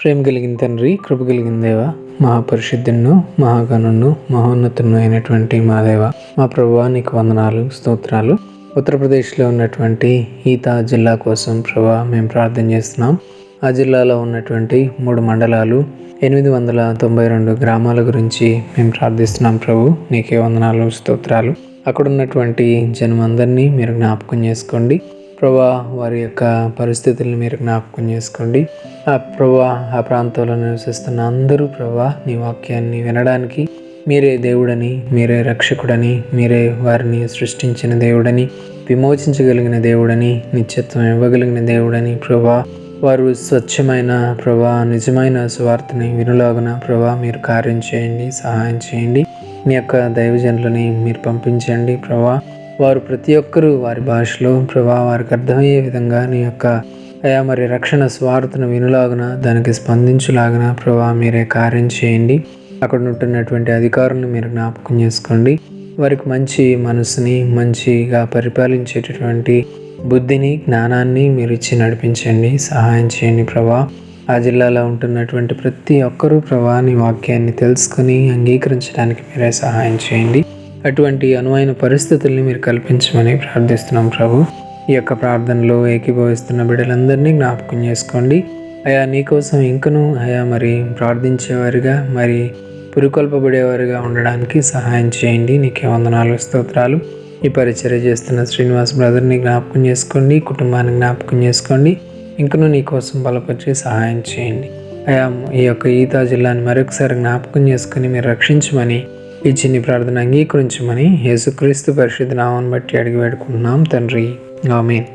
ప్రేమ కలిగిన తండ్రి కృప కలిగిన దేవ మహాపరిశుద్ధును మహాగణును మహోన్నతును అయినటువంటి మా దేవ మా ప్రభువా నీకు వందనాలు స్తోత్రాలు. ఉత్తరప్రదేశ్లో ఉన్నటువంటి ఈతా జిల్లా కోసం ప్రభా మేము ప్రార్థన చేస్తున్నాం. ఆ జిల్లాలో ఉన్నటువంటి మూడు మండలాలు ఎనిమిది వందల తొంభై రెండు గ్రామాల గురించి మేము ప్రార్థిస్తున్నాం ప్రభు నీకే వందనాలు స్తోత్రాలు. అక్కడ ఉన్నటువంటి జనం అందరినీ మీరు జ్ఞాపకం చేసుకోండి. ప్రభా వారి యొక్క పరిస్థితులను మీరు జ్ఞాపకం చేసుకోండి. ఆ ప్రభా ఆ ప్రాంతంలో నివసిస్తున్న అందరూ ప్రభా నీ వాక్యాన్ని వినడానికి మీరే దేవుడని మీరే రక్షకుడని మీరే వారిని సృష్టించిన దేవుడని విమోచించగలిగిన దేవుడని నిత్యత్వం ఇవ్వగలిగిన దేవుడని ప్రభా వారు స్వచ్ఛమైన ప్రభా నిజమైన స్వార్థని వినులాగున ప్రభా మీరు కార్యం చేయండి సహాయం చేయండి నీ యొక్క దైవజనులని మీరు పంపించండి ప్రభా. వారు ప్రతి ఒక్కరూ వారి భాషలో ప్రభా వారికి అర్థమయ్యే విధంగా నీ యొక్క అయా మరి రక్షణ స్వార్థను వినులాగున దానికి స్పందించులాగున ప్రభా మీరే కార్యం చేయండి. అక్కడ ఉంటున్నటువంటి అధికారులను మీరు జ్ఞాపకం చేసుకోండి. వారికి మంచి మనసుని మంచిగా పరిపాలించేటటువంటి బుద్ధిని జ్ఞానాన్ని మీరు ఇచ్చి నడిపించండి సహాయం చేయండి ప్రభా. ఆ జిల్లాలో ఉంటున్నటువంటి ప్రతి ఒక్కరూ ప్రభా నీ వాక్యాన్ని తెలుసుకుని అంగీకరించడానికి మీరే సహాయం చేయండి. అటువంటి అనువైన పరిస్థితుల్ని మీరు కల్పించమని ప్రార్థిస్తున్నాం ప్రభు. ఈ యొక్క ప్రార్థనలో ఏకీభవిస్తున్న బిడ్డలందరినీ జ్ఞాపకం చేసుకోండి. అయా నీకోసం ఇంకను అయా మరి ప్రార్థించేవారిగా మరి పురికొల్పబడేవారుగా ఉండడానికి సహాయం చేయండి. నీకే వందనాలు స్తోత్రాలు. ఈ పరిచర్య చేస్తున్న శ్రీనివాస్ బ్రదర్ని జ్ఞాపకం చేసుకోండి కుటుంబాన్ని జ్ఞాపకం చేసుకోండి. ఇంకను నీకోసం బలపరిచి సహాయం చేయండి. అయా ఈ యొక్క ఈతా జిల్లాని మరొకసారి జ్ఞాపకం చేసుకుని మీరు రక్షించమని ఈ చిన్ని ప్రార్థన అంగీకరించమని యేసుక్రీస్తు పరిశుద్ధ నామాన్ని బట్టి అడిగి వేడుకుంటున్నాం తండ్రి. Amén.